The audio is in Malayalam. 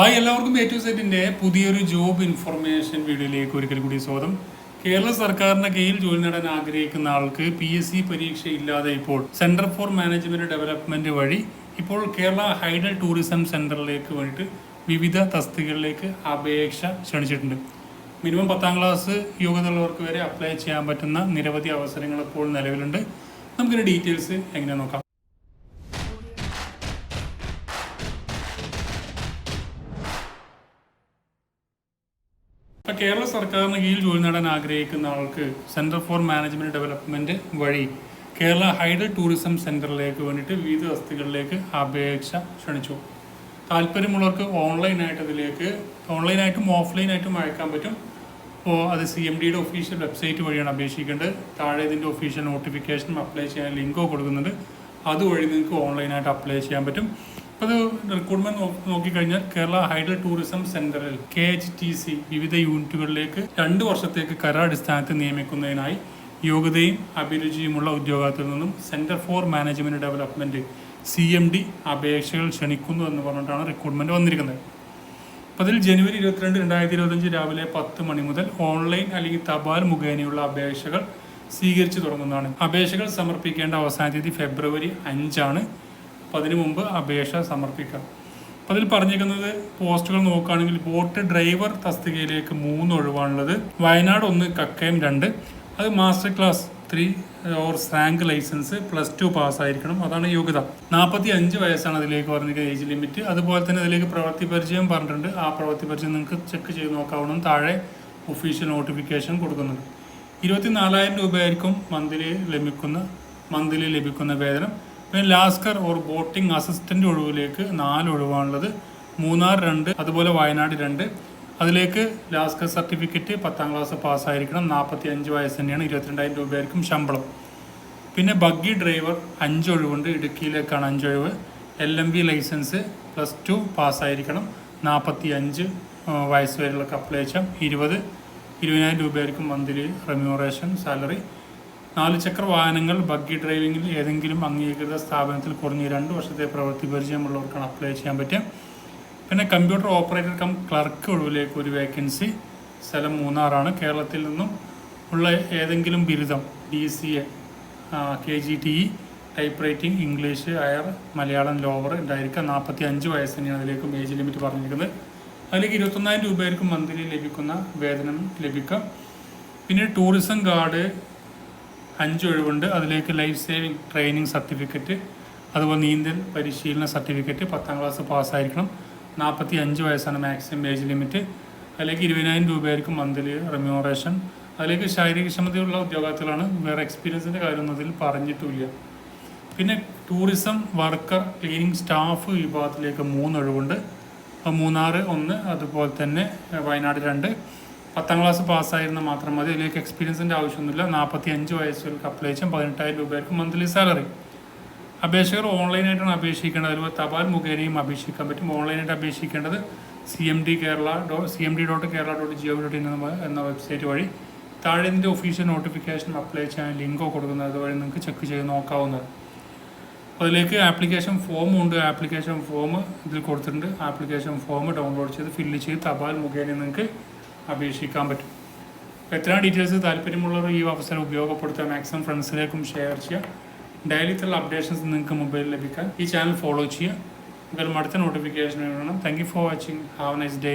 ഹായ് എല്ലാവർക്കും എ ടു സെറ്റിന്റെ പുതിയൊരു ജോബ് ഇൻഫർമേഷൻ വീഡിയോയിലേക്ക് ഒരിക്കൽ കൂടി സ്വാഗതം. കേരള സർക്കാരിന്റെ കീഴിൽ ജോലി നേടാൻ ആഗ്രഹിക്കുന്ന ആൾക്ക് പി എസ് സി പരീക്ഷ ഇല്ലാതെ ഇപ്പോൾ സെന്റർ ഫോർ മാനേജ്മെന്റ് ഡെവലപ്മെന്റ് വഴി ഇപ്പോൾ കേരള ഹൈഡൽ ടൂറിസം സെന്ററിലേക്ക് വേണ്ടിയിട്ട് വിവിധ തസ്തികകളിലേക്ക് അപേക്ഷ ക്ഷണിച്ചിട്ടുണ്ട്. മിനിമം പത്താം ക്ലാസ് യോഗ്യത ഉള്ളവർക്ക് വരെ അപ്ലൈ ചെയ്യാൻ പറ്റുന്ന നിരവധി അവസരങ്ങൾ ഇപ്പോൾ നിലവിലുണ്ട്. നമുക്കിതിന്റെ ഡീറ്റെയിൽസ് എങ്ങനെ നോക്കാം. കേരള സർക്കാരിന് കീഴിൽ ജോലി നേടാൻ ആഗ്രഹിക്കുന്ന ആൾക്ക് സെന്റർ ഫോർ മാനേജ്മെന്റ് ഡെവലപ്മെന്റ് വഴി കേരള ഹൈഡൽ ടൂറിസം സെന്ററിലേക്ക് വേണ്ടിയിട്ട് വിവിധ വസ്തുക്കളിലേക്ക് അപേക്ഷ ക്ഷണിച്ചു. താല്പര്യമുള്ളവർക്ക് ഓൺലൈനായിട്ട് ഇതിലേക്ക് ഓൺലൈനായിട്ടും ഓഫ്ലൈനായിട്ടും അയക്കാൻ പറ്റും. അപ്പോൾ അത് സി എം ഡിയുടെ ഒഫീഷ്യൽ വെബ്സൈറ്റ് വഴിയാണ് അപേക്ഷിക്കേണ്ടത്. താഴെ ഇതിന്റെ ഒഫീഷ്യൽ നോട്ടിഫിക്കേഷനും അപ്ലൈ ചെയ്യാൻ ലിങ്കോ കൊടുക്കുന്നുണ്ട്. അതുവഴി നിങ്ങൾക്ക് ഓൺലൈനായിട്ട് അപ്ലൈ ചെയ്യാൻ പറ്റും. അപ്പോൾ അത് റിക്രൂട്ട്മെന്റ് നോക്കിക്കഴിഞ്ഞാൽ കേരള ഹൈഡൽ ടൂറിസം സെന്ററിൽ കെ എച്ച് ടി സി വിവിധ യൂണിറ്റുകളിലേക്ക് രണ്ട് വർഷത്തേക്ക് കരാടിസ്ഥാനത്ത് നിയമിക്കുന്നതിനായി യോഗ്യതയും അഭിരുചിയുമുള്ള ഉദ്യോഗാർത്ഥിൽ നിന്നും centre for management development C M D അപേക്ഷകൾ ക്ഷണിക്കുന്നു എന്ന് പറഞ്ഞിട്ടാണ് റിക്രൂട്ട്മെന്റ് വന്നിരിക്കുന്നത്. അപ്പോൾ അതിൽ ജനുവരി ഇരുപത്തിരണ്ട് രണ്ടായിരത്തി ഇരുപത്തഞ്ച് രാവിലെ പത്ത് മണി മുതൽ ഓൺലൈൻ അല്ലെങ്കിൽ തപാൽ മുഖേനയുള്ള അപേക്ഷകൾ സ്വീകരിച്ചു തുടങ്ങുന്നതാണ്. അപേക്ഷകൾ സമർപ്പിക്കേണ്ട അവസാന തീയതി ഫെബ്രുവരി അഞ്ചാണ്. അപ്പോൾ അതിനു മുമ്പ് അപേക്ഷ സമർപ്പിക്കാം. അപ്പോൾ അതിൽ പറഞ്ഞിരിക്കുന്നത് പോസ്റ്റുകൾ നോക്കുകയാണെങ്കിൽ ബോട്ട് ഡ്രൈവർ തസ്തികയിലേക്ക് മൂന്ന് ഒഴിവാണുള്ളത്. വയനാട് ഒന്ന് കക്കയം രണ്ട്. അത് master class three or rank licence plus two പാസ്സായിരിക്കണം. അതാണ് യോഗ്യത. നാൽപ്പത്തി അഞ്ച് വയസ്സാണ് അതിലേക്ക് പറഞ്ഞിരിക്കുന്ന ഏജ് ലിമിറ്റ്. അതുപോലെ തന്നെ അതിലേക്ക് പ്രവൃത്തി പരിചയം പറഞ്ഞിട്ടുണ്ട്. ആ പ്രവൃത്തി പരിചയം നിങ്ങൾക്ക് ചെക്ക് ചെയ്ത് നോക്കാവണം താഴെ ഒഫീഷ്യൽ നോട്ടിഫിക്കേഷൻ കൊടുക്കുന്നുണ്ട് ഇരുപത്തി നാലായിരം രൂപയായിരിക്കും മന്ത്ലി ലഭിക്കുന്ന മന്ത്ലി ലഭിക്കുന്ന വേതനം. പിന്നെ ലാസ്കർ ഓർ ബോട്ടിംഗ് അസിസ്റ്റന്റ് ഒഴിവിലേക്ക് നാല് ഒഴിവാണുള്ളത്. മൂന്നാർ രണ്ട് അതുപോലെ വയനാട് രണ്ട്. അതിലേക്ക് ലാസ്കർ സർട്ടിഫിക്കറ്റ് പത്താം ക്ലാസ് പാസ്സായിരിക്കണം. നാൽപ്പത്തി അഞ്ച് വയസ്സ് തന്നെയാണ് ഇരുപത്തിരണ്ടായിരം രൂപയായിരിക്കും ശമ്പളം. പിന്നെ ബഗ്ഗി ഡ്രൈവർ അഞ്ച് ഒഴിവുണ്ട്. ഇടുക്കിയിലേക്കാണ് അഞ്ച് ഒഴിവ്. L M B licence plus two പാസ്സായിരിക്കണം. നാൽപ്പത്തി അഞ്ച് വയസ്സ് വരെയുള്ള അപ്ലൈ ചെയ്യാം. ഇരുപത് ഇരുപതിനായിരം രൂപയായിരിക്കും മന്ത്ലി റെമ്യൂറേഷൻ സാലറി. നാല് ചക്ര വാഹനങ്ങൾ ബഗ്ഗി ഡ്രൈവിംഗിൽ ഏതെങ്കിലും അംഗീകൃത സ്ഥാപനത്തിൽ കുറഞ്ഞ രണ്ട് വർഷത്തെ പ്രവൃത്തി പരിചയമുള്ളവർക്കാണ് അപ്ലൈ ചെയ്യാൻ പറ്റുക പിന്നെ കമ്പ്യൂട്ടർ ഓപ്പറേറ്റർ കം ക്ലർക്ക് ഒഴിവിലേക്ക് ഒരു വേക്കൻസി സ്ഥലം മൂന്നാറാണ്. കേരളത്തിൽ നിന്നും ഉള്ള ഏതെങ്കിലും ബിരുദം D C A K G T E type writing English higher Malayalam lower ഉണ്ടായിരിക്കുക നാൽപ്പത്തി അഞ്ച് വയസ്സ് തന്നെയാണ് അതിലേക്കും ഏജ് ലിമിറ്റ് പറഞ്ഞിരിക്കുന്നത്. അതിലേക്ക് ഇരുപത്തൊന്നായിരം രൂപയായിരിക്കും മന്ത്ലി ലഭിക്കുന്ന വേതനം ലഭിക്കുക. പിന്നെ ടൂറിസം കാർഡ് അഞ്ച് ഒഴിവുണ്ട് അതിലേക്ക് ലൈഫ് സേവിങ് ട്രെയിനിങ് സർട്ടിഫിക്കറ്റ് അതുപോലെ നീന്തൽ പരിശീലന സർട്ടിഫിക്കറ്റ് പത്താം ക്ലാസ് പാസ്സായിരിക്കണം. നാൽപ്പത്തി അഞ്ച് വയസ്സാണ് മാക്സിമം ഏജ് ലിമിറ്റ് അതിലേക്ക് ഇരുപതിനായിരം രൂപയായിരിക്കും മന്ത്ലി റെമ്യൂറേഷൻ അതിലേക്ക് ശാരീരിക ക്ഷമതയുള്ള ഉദ്യോഗാർത്ഥികളാണ്. വേറെ എക്സ്പീരിയൻസിന്റെ കാര്യമൊന്നും അതിൽ പറഞ്ഞിട്ടില്ല. പിന്നെ ടൂറിസം വർക്കർ ക്ലീനിങ് സ്റ്റാഫ് വിഭാഗത്തിലേക്ക് മൂന്ന് ഒഴിവുണ്ട് അപ്പോൾ മൂന്നാറ് ഒന്ന് അതുപോലെ തന്നെ വയനാട് രണ്ട്. പത്താം ക്ലാസ് പാസ്സായിരുന്ന മാത്രം മതി. അതിലേക്ക് എക്സ്പീരിയൻസിന്റെ ആവശ്യമൊന്നുമില്ല. നാൽപ്പത്തി അഞ്ച് വയസ്സുകൾക്ക് അപ്ലൈ ചെയ്യാൻ പതിനെട്ടായിരം രൂപയായിരിക്കും മന്ത്ലി സാലറി അപേക്ഷകർ ഓൺലൈനായിട്ടാണ് അപേക്ഷിക്കേണ്ടത്. അതുപോലെ തപാൽ മുഖേനയും അപേക്ഷിക്കാൻ പറ്റും. ഓൺലൈനായിട്ട് അപേക്ഷിക്കേണ്ടത് C M D Kerala dot C M D dot Kerala dot G O dot in എന്ന വെബ്സൈറ്റ് വഴി. താഴെ ഒഫീഷ്യൽ നോട്ടിഫിക്കേഷൻ അപ്ലൈ ചെയ്യാൻ ലിങ്കോ കൊടുക്കുന്നത് അതുവഴി നിങ്ങൾക്ക് ചെക്ക് ചെയ്ത് നോക്കാവുന്നത് അതിലേക്ക് ആപ്ലിക്കേഷൻ ഫോം ഉണ്ട്. ആപ്ലിക്കേഷൻ ഫോം ഇതിൽ കൊടുത്തിട്ടുണ്ട്. ആപ്ലിക്കേഷൻ ഫോം ഡൗൺലോഡ് ചെയ്ത് ഫില്ല് ചെയ്ത് തപാൽ മുഖേന നിങ്ങൾക്ക് അപേക്ഷിക്കാൻ പറ്റും. അപ്പോൾ എത്ര ഡീറ്റെയിൽസ് താല്പര്യമുള്ളവർ ഈ അവസരം ഉപയോഗപ്പെടുത്തുക മാക്സിമം ഫ്രണ്ട്സിലേക്കും ഷെയർ ചെയ്യുക. ഡെയിലിത്തുള്ള അപ്ഡേഷൻസ് നിങ്ങൾക്ക് മൊബൈലിൽ ലഭിക്കാൻ ഈ ചാനൽ ഫോളോ ചെയ്യുക. നിങ്ങൾക്ക് അടുത്ത നോട്ടിഫിക്കേഷൻ വേണം. Thank you for watching have nice day